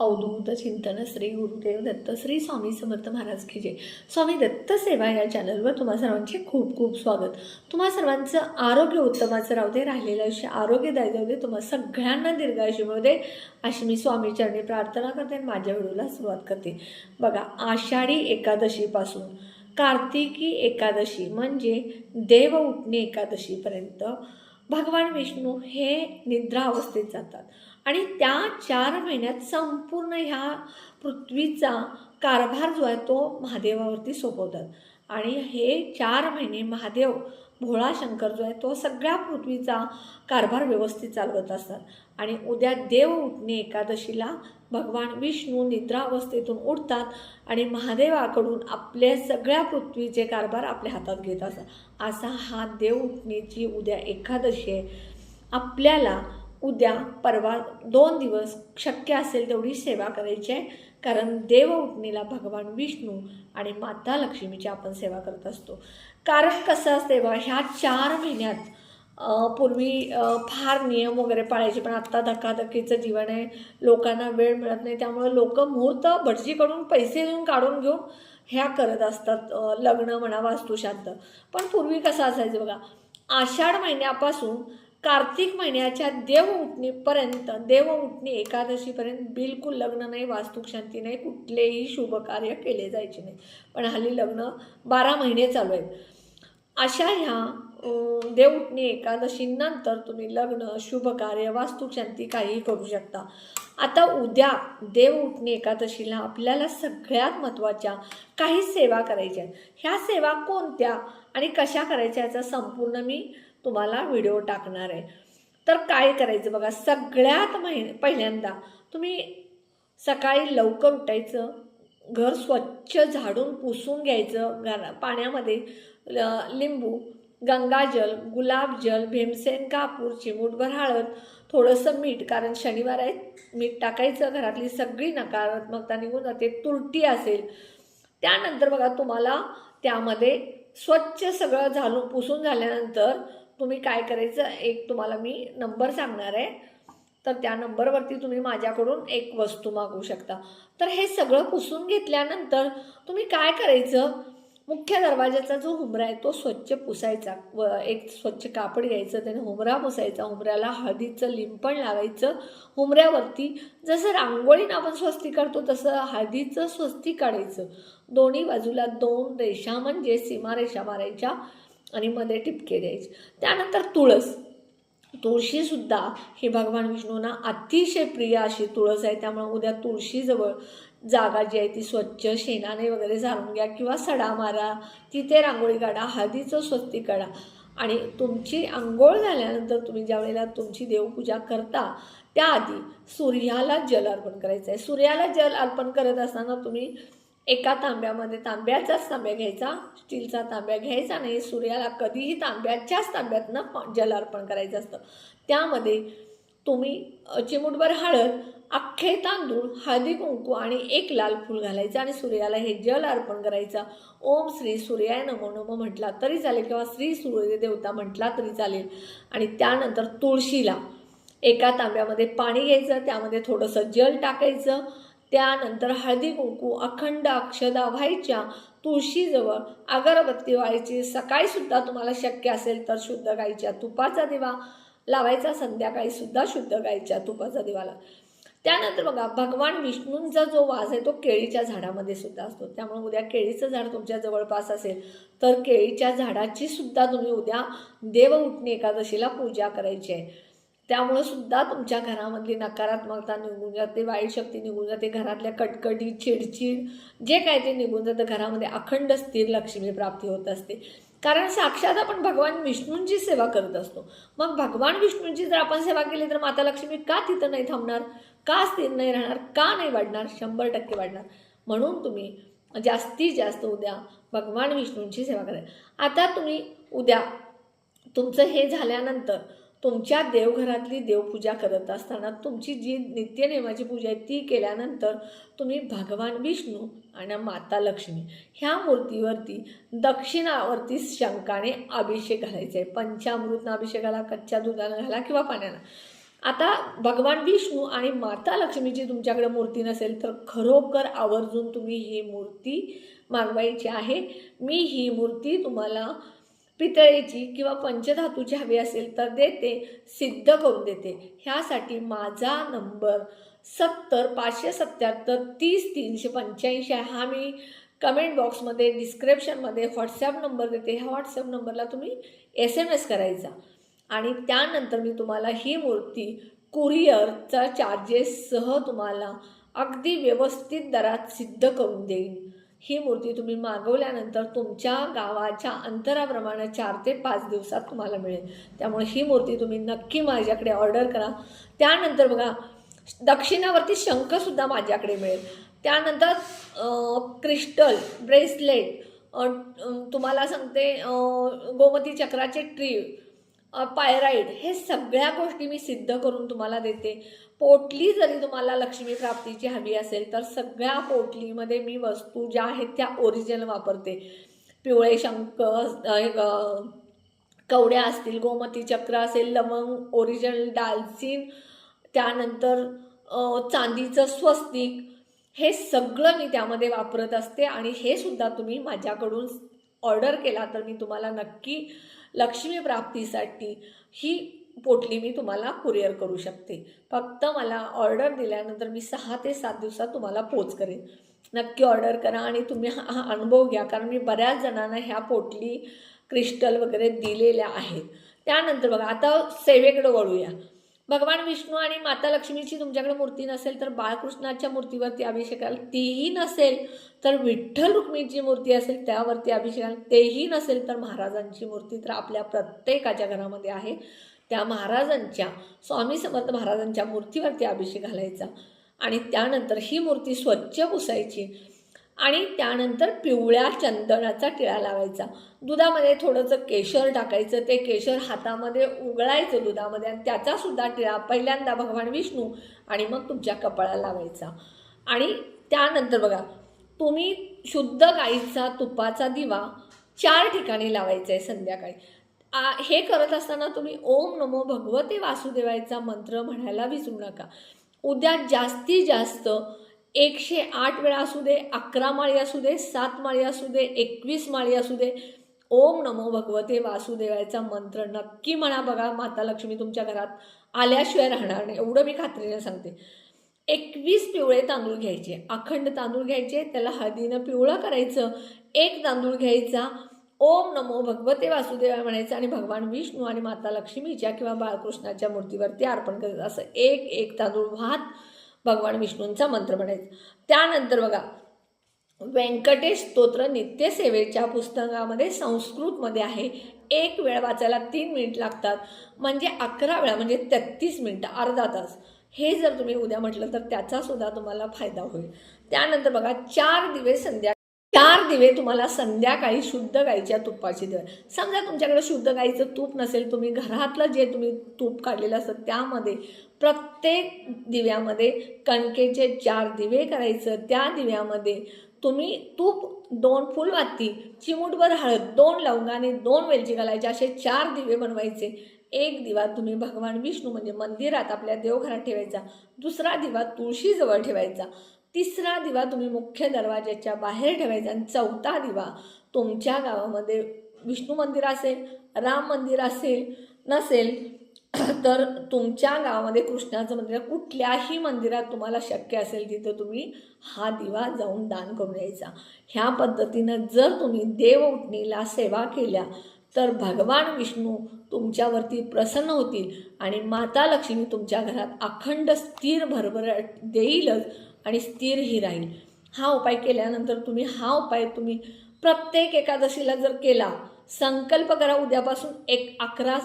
अवधूत चिंतन श्री गुरुदेव दत्त श्री स्वामी समर्थ महाराज की जय. स्वामी दत्त सेवा या चॅनलवर तुम्हा सर्वांचे खूप खूप स्वागत. तुम्हा सर्वांचं आरोग्य उत्तमाचं राहू दे राहिलेलं आयुष्य आरोग्यदायी जाऊ दे. तुम्हा सगळ्यांना दीर्घायुष्य मिळू दे अशी मी स्वामी चरणी प्रार्थना करते आणि माझ्या व्हिडिओला सुरुवात करते. बघा आषाढी एकादशीपासून कार्तिकी एकादशी म्हणजे देव उठणे एकादशीपर्यंत भगवान विष्णू हे निद्रा अवस्थेत जातात. आणि त्या चार महिन्यात संपूर्ण ह्या पृथ्वीचा कारभार जो आहे तो महादेवावरती सोपवतात. आणि हे चार महिने महादेव भोळा शंकर जो आहे तो सगळ्या पृथ्वीचा कारभार व्यवस्थित चालवत असतात. आणि उद्या देव उठणे एकादशीला भगवान विष्णू निद्रावस्थेतून उठतात आणि महादेवाकडून आपल्या सगळ्या पृथ्वीचे कारभार आपल्या हातात घेत असतात. असा हा देव उठणेची उद्या एकादशी आहे. आपल्याला उद्या परवा दोन दिवस शक्य असेल तेवढी सेवा करायची आहे. कारण देव उठणीला भगवान विष्णू आणि माता लक्ष्मीची आपण सेवा करत असतो. कारण कसं असते बा ह्या चार महिन्यात पूर्वी फार नियम वगैरे पाळायचे पण आत्ता धकाधकीचं जीवन आहे. लोकांना वेळ मिळत नाही. त्यामुळे लोक मुहूर्त भटजीकडून पैसे देऊन काढून घेऊन ह्या करत असतात. लग्न म्हणा वास्तुशांत पण पूर्वी कसं असायचं बघा आषाढ महिन्यापासून कार्तिक महिन्याच्या देव उठणीपर्यंत देव उठणी एकादशीपर्यंत बिलकुल लग्न नाही वास्तुशांती नाही कुठलेही शुभ कार्य केले जायचे नाही. पण हल्ली लग्न बारा महिने चालू आहेत. अशा ह्या अं, देव उठणी एकादशीनंतर तुम्ही लग्न शुभ कार्य वास्तुशांती काहीही करू शकता. आता उद्या देव उठणे एकादशीला आपल्याला सगळ्यात महत्त्वाच्या काही सेवा करायच्या आहेत. ह्या सेवा कोणत्या आणि कशा करायच्या याचा संपूर्ण मी तुम्हाला व्हिडिओ टाकणार आहे. तर काय करायचं बघा सगळ्यात महिने पहिल्यांदा तुम्ही सकाळी लवकर उठायचं घर स्वच्छ झाडून पुसून घ्यायचं घरा पाण्यामध्ये ल- लिंबू गंगाजल गुलाबजल भीमसेन कापूर चिमूटभर हळद थोडंसं मीठ कारण शनिवार आहे मीठ टाकायचं घरातली सगळी नकारात्मकता निघून जाते तुरटी असेल. त्यानंतर बघा तुम्हाला त्यामध्ये स्वच्छ सगळं झालून पुसून झाल्यानंतर तुम्ही काय करायचं एक तुम्हाला मी नंबर सांगणार आहे. तर त्या नंबरवरती तुम्ही माझ्याकडून एक वस्तू मागवू शकता. तर हे सगळं पुसून घेतल्यानंतर तुम्ही काय करायचं मुख्य दरवाजाचा जो हुमरा आहे तो स्वच्छ पुसायचा. व एक स्वच्छ कापड घ्यायचं त्याने हुमरा पुसायचा. हुमऱ्याला हळदीचं लिंपण लावायचं. हुमऱ्यावरती जसं रांगोळीनं आपण स्वस्ती काढतो तसं हळदीचं स्वस्ती काढायचं. दोन्ही बाजूला दोन रेषा म्हणजे सीमारेषा मारायच्या आणि मध्ये टिपके द्यायचे. त्यानंतर तुळस. तुळशीसुद्धा ही भगवान विष्णूंना अतिशय प्रिय अशी तुळस आहे. त्यामुळे उद्या तुळशीजवळ जागा जी आहे ती स्वच्छ शेणाने वगैरे झाडून घ्या किंवा सडा मारा तिथे रांगोळी काढा हळदीचं स्वस्ती काढा. आणि तुमची आंघोळ झाल्यानंतर तुम्ही ज्या वेळेला तुमची देवपूजा करता त्याआधी सूर्याला जल अर्पण करायचं आहे. सूर्याला जल अर्पण करत असताना तुम्ही एका तांब्यामध्ये तांब्याचाच तांब्या घ्यायचा स्टीलचा तांब्या घ्यायचा नाही सूर्याला कधीही तांब्याच्याच तांब्यातनं प- जल अर्पण करायचं असतं. त्यामध्ये तुम्ही चिमूटभर हळद अख्खे तांदूळ हळदी कुंकू आणि एक लाल फूल घालायचं आणि सूर्याला हे जल अर्पण करायचं. ओम श्री सूर्याय नमो नमो म्हटला तरी चालेल किंवा श्री सूर्य देवता म्हटला तरी चालेल. आणि त्यानंतर तुळशीला एका तांब्यामध्ये पाणी घ्यायचं त्यामध्ये थोडंसं जल टाकायचं. त्यानंतर हळदी कुंकू अखंड अक्षदा व्हायच्या. तुळशीजवळ अगरबत्ती व्हायची. सकाळीसुद्धा तुम्हाला शक्य असेल तर शुद्ध गाईच्या तुपाचा दिवा. लावायचा संध्याकाळीसुद्धा शुद्ध गाईच्या तुपाचा दिवाला. त्यानंतर बघा भगवान विष्णूंचा जो वास आहे तो केळीच्या झाडामध्ये सुद्धा असतो. त्यामुळे उद्या केळीचं झाड तुमच्या जवळपास असेल तर केळीच्या झाडाची सुद्धा तुम्ही उद्या देव उठणे एकादशीला पूजा करायची आहे. त्यामुळं सुद्धा तुमच्या घरामधली नकारात्मकता निघून जाते वाईट शक्ती निघून जाते घरातल्या कटकटी चिडचिड जे काय ते निघून जातं घरामध्ये अखंड स्थिर लक्ष्मी प्राप्ती होत असते. कारण साक्षात आपण भगवान विष्णूंची सेवा करत असतो. मग भगवान विष्णूंची जर आपण सेवा केली तर माता लक्ष्मी का तिथं नाही थांबणार? का स्थिर नाही राहणार? का नाही वाढणार? शंभर टक्के वाढणार. म्हणून तुम्ही जास्तीत जास्त उद्या भगवान विष्णूंची सेवा करा. आता तुम्ही उद्या तुमचं हे झाल्यानंतर तुमच्या देवघरातली देवपूजा करत असताना तुमची जी नित्यनेमाची पूजा आहे ती केल्यानंतर तुम्ही भगवान विष्णू आणि माता लक्ष्मी ह्या मूर्तीवरती दक्षिणावरती शंकाने अभिषेक घालायचा. आहे पंचामृतनं अभिषेक घाला कच्च्या दुधानं घाला किंवा पाण्यानं. आता भगवान विष्णू आणि माता लक्ष्मीची तुमच्याकडे मूर्ती नसेल तर खरोखर आवर्जून तुम्ही ही मूर्ती मागवायची आहे. मी ही मूर्ती तुम्हाला पितळेची किंवा पंचधातूची हवी असेल तर देते सिद्ध करून देते. ह्यासाठी माझा नंबर सत्तर पाचशे सत्याहत्तर तीस तीनशे पंच्याऐंशी आहे. हा मी कमेंट बॉक्समध्ये डिस्क्रिप्शनमध्ये व्हॉट्सॲप नंबर देते. ह्या व्हॉट्सॲप नंबरला तुम्ही एस एम एस करायचा. आणि त्यानंतर मी तुम्हाला ही मूर्ती कुरिअरचा चार्जेससह तुम्हाला अगदी व्यवस्थित दरात सिद्ध करून देईन. ही मूर्ती तुम्ही मागवल्यानंतर तुमच्या गावाच्या अंतराप्रमाणे चार ते पाच दिवसात तुम्हाला मिळेल. त्यामुळे ही मूर्ती तुम्ही नक्की माझ्याकडे ऑर्डर करा. त्यानंतर बघा दक्षिणावरती शंखसुद्धा माझ्याकडे मिळेल. त्यानंतर क्रिस्टल ब्रेसलेट तुम्हाला सांगते गोमती चक्राचे ट्री पायराईड हे सगळ्या गोष्टी मी सिद्ध करून तुम्हाला देते. पोटली जरी तुम्हाला लक्ष्मी प्राप्तीची हवी असेल तर सगळ्या पोटलीमध्ये मी वस्तू ज्या आहेत त्या ओरिजिनल वापरते. पिवळे शंख कवड्या असतील गोमती चक्र असेल लवंग ओरिजिनल डालसीन त्यानंतर चांदीचं स्वस्तिक हे सगळं मी त्यामध्ये वापरत असते आणि हे सुद्धा तुम्ही माझ्याकडून ऑर्डर केला तर मी तुम्हाला नक्की लक्ष्मी प्राप्तीसाठी ही पोटली मी तुम्हाला कुरिअर करू शकते. फक्त मला ऑर्डर दिल्यानंतर मी सहा ते सात दिवसात तुम्हाला पोच करेन. नक्की ऑर्डर करा आणि तुम्ही हा अनुभव घ्या कारण मी बऱ्याच जणांना ह्या पोटली क्रिस्टल वगैरे दिलेल्या आहेत. त्यानंतर बघा आता सेवेकडे वळूया. भगवान विष्णू आणि माता लक्ष्मीची तुमच्याकडे मूर्ती नसेल तर बाळकृष्णाच्या मूर्तीवरती अभिषेकाला तीही नसेल तर विठ्ठल रुक्मिणीची मूर्ती असेल त्यावरती अभिषेकाला तेही नसेल तर महाराजांची मूर्ती तर आपल्या प्रत्येकाच्या घरामध्ये आहे. त्या महाराजांच्या स्वामी समर्थ महाराजांच्या मूर्तीवरती अभिषेक घालायचा. आणि त्यानंतर ही मूर्ती स्वच्छ पुसायची. आणि त्यानंतर पिवळ्या चंदनाचा टिळा लावायचा. दुधामध्ये थोडंसं केशर टाकायचं. ते केशर हातामध्ये उगळायचं दुधामध्ये आणि त्याचासुद्धा टिळा पहिल्यांदा भगवान विष्णू आणि मग तुमच्या कपाळाला लावायचा. आणि त्यानंतर बघा तुम्ही शुद्ध गाईचा तुपाचा दिवा चार ठिकाणी लावायचा आहे संध्याकाळी. आ, हे करत असताना तुम्ही ओम नमो भगवते वासुदेवायचा मंत्र म्हणायला विसरू नका. उद्या जास्तीत जास्त एकशे आठ वेळा असू दे अकरा माळी असू दे सात माळी असू दे एकवीस माळी असू दे ओम नमो भगवते वासुदेवायचा मंत्र नक्की म्हणा बघा माता लक्ष्मी तुमच्या घरात आल्याशिवाय राहणार नाही एवढं मी खात्रीने सांगते. एकवीस पिवळे तांदूळ घ्यायचे अखंड तांदूळ घ्यायचे त्याला हळदीनं पिवळं करायचं एक तांदूळ घ्यायचा ओम नमो भगवते वासुदेवाय म्हणायचं आणि भगवान विष्णू आणि माता लक्ष्मीच्या किंवा बाळकृष्णाच्या मूर्तीवरती अर्पण करायचं असं एक एक तांदूळ वाहत भगवान विष्णूंचा मंत्र म्हणायचा. त्यानंतर बघा व्यंकटेश स्तोत्र नित्यसेवेच्या पुस्तकामध्ये संस्कृतमध्ये आहे. एक वेळ वाचायला तीन मिनिट लागतात. म्हणजे अकरा वेळा म्हणजे तेहतीस मिनटं अर्धा तास. हे जर तुम्ही उद्या म्हटलं तर त्याचासुद्धा तुम्हाला फायदा होईल. त्यानंतर बघा चार दिवे संध्या चार दिवे तुम्हाला संध्याकाळी शुद्ध गाईच्या तुपाची दिवे. समजा तुमच्याकडे शुद्ध गाईचं तूप नसेल तुम्ही घरातलं जे तुम्ही तूप काढलेलं असतं त्यामध्ये प्रत्येक दिव्यामध्ये कणकेचे चार दिवे करायचं. त्या दिव्यामध्ये तुम्ही तूप दोन फुलवाती चिमूटभर हळद दोन लवंगाने दोन वेलची घालायचे असे चार दिवे बनवायचे. एक दिवा तुम्ही भगवान विष्णू म्हणजे मंदिरात आपल्या देवघरात ठेवायचा दुसरा दिवा तुळशीजवळ ठेवायचा. तिसरा दिवा तुम्ही मुख्य दरवाज्याच्या बाहेर ठेवायचा आणि चौथा दिवा तुमच्या गावामध्ये विष्णू मंदिर असेल राम मंदिर असेल नसेल तर तुमच्या गावामध्ये कृष्णाचं मंदिर कुठल्याही मंदिरात तुम्हाला शक्य असेल तिथं तुम्ही हा दिवा जाऊन दान करून यायचा ह्या पद्धतीनं जर तुम्ही देव उठणीला सेवा केल्या तर भगवान विष्णू तुमच्यावरती प्रसन्न होतील आणि माता लक्ष्मी तुमच्या घरात अखंड स्थिर भरभराट देईलच. आणि स्थिरही राहील. हा उपाय केल्यानंतर तुम्ही हा उपाय तुम्ही प्रत्येक एकादशीला जर केला संकल्प करा उद्यापासून एक अकरा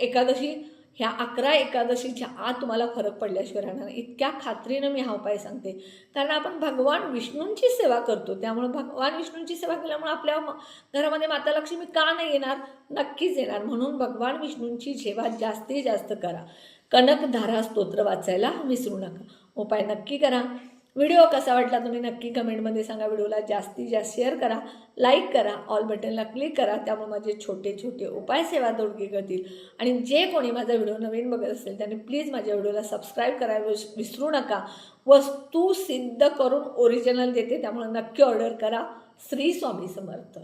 एकादशी. ह्या अकरा एकादशीच्या आत तुम्हाला फरक पडल्याशिवाय राहणार इतक्या खात्रीनं मी हा उपाय सांगते. कारण आपण भगवान विष्णूंची सेवा करतो. त्यामुळे भगवान विष्णूंची सेवा केल्यामुळे आपल्या म- घरामध्ये माता लक्ष्मी का नाही येणार? नक्कीच येणार. म्हणून भगवान विष्णूंची सेवा जास्तीत जास्त करा. कनकधारा स्तोत्र वाचायला विसरू नका. उपाय नक्की करा. व्हिडिओ कसा वाटला तुम्ही नक्की कमेंटमध्ये सांगा. व्हिडिओला जास्तीत जास्त शेअर करा लाईक करा ऑल बटनला क्लिक करा. त्यामुळे माझे छोटे छोटे उपाय सेवा तोडगे करतील. आणि जे कोणी माझा व्हिडिओ नवीन बघत असेल त्यांनी प्लीज माझ्या व्हिडिओला सबस्क्राईब करायला विस- विसरू नका. वस्तू सिद्ध करून ओरिजिनल देते त्यामुळे नक्की ऑर्डर करा. श्री स्वामी समर्थ.